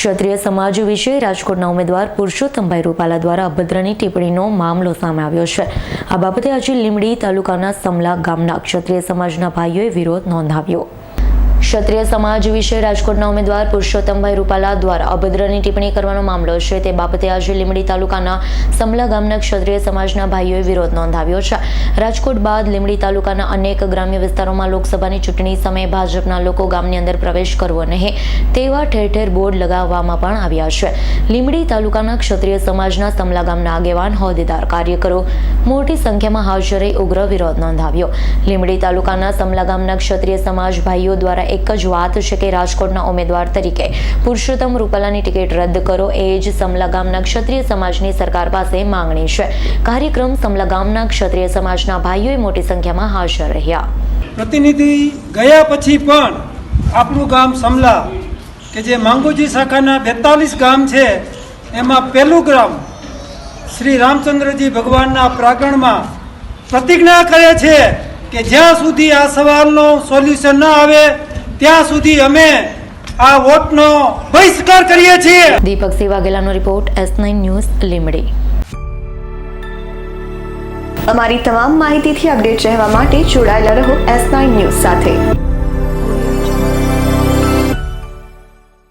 ક્ષત્રિય સમાજ વિશે રાજકોટના ઉમેદવાર પુરુષોત્તમભાઈ રૂપાલા દ્વારા અભદ્રની ટિપ્પણીનો મામલો સામે આવ્યો છે. આ બાબતે આજે લીમડી તાલુકાના સમલા ગામના ક્ષત્રિય સમાજના ભાઈઓએ વિરોધ નોંધાવ્યો. ક્ષત્રિય સમાજ વિશે રાજકોટના ઉમેદવાર પુરુષોત્તમભાઈ રૂપાલા દ્વારા અભદ્રની ટિપ્પણી કરવાનો મામલો છે. તે બાબતે આજે લીમડી તાલુકાના સમલા ગામના ક્ષત્રિય સમાજના ભાઈઓએ વિરોધ નોંધાવ્યો છે. રાજકોટ બાદ લીમડી તાલુકાના અનેક ગ્રામ્ય વિસ્તારોમાં લોકસભાની ચૂંટણી સમયે ભાજપના લોકો ગામની અંદર પ્રવેશ કરવો નહીં, તેવા ઠેર ઠેર બોર્ડ લગાવવામાં પણ આવ્યા છે. લીમડી તાલુકાના ક્ષત્રિય સમાજના સમલા ગામના આગેવાન, હોદ્દેદાર, કાર્યકરો મોટી સંખ્યામાં હાજર રહી ઉગ્ર વિરોધ નોંધાવ્યો. લીમડી તાલુકાના સમલા ગામના ક્ષત્રિય સમાજ ભાઈઓ દ્વારા એક જ વાત છે કે રાજકોટના ઉમેદવાર તરીકે પુરુષોત્તમ રૂપાલાની ટિકિટ રદ કરો એ જ સમલા ગામના ક્ષત્રિય સમાજની સરકાર પાસે માંગણી છે. કાર્યક્રમ સમલા ગામના ક્ષત્રિય સમાજના ભાઈઓએ મોટી સંખ્યામાં હાજર રહ્યા. પ્રતિનિધિ ગયા પછી પણ આપણું ગામ સમલા, કે જે માંગુજી શાખાના બેતાલીસ ગામ છે, એમાં પહેલું ગ્રામ શ્રી રામચંદ્રજી ભગવાનના પ્રાગણમાં પ્રતિજ્ઞા કરે છે કે જ્યાં સુધી આ સવાલનો સોલ્યુશન ન આવે ત્યાં સુધી અમે આ વોટનો બહિષ્કાર કરીએ છીએ. Deepaksinh વાઘેલાનો report S nine news Limbdi અમારી તમામ માહિતીથી અપડેટ રહેવા માટે જોડાયેલા રહો એસ નાઇન ન્યૂઝ સાથે.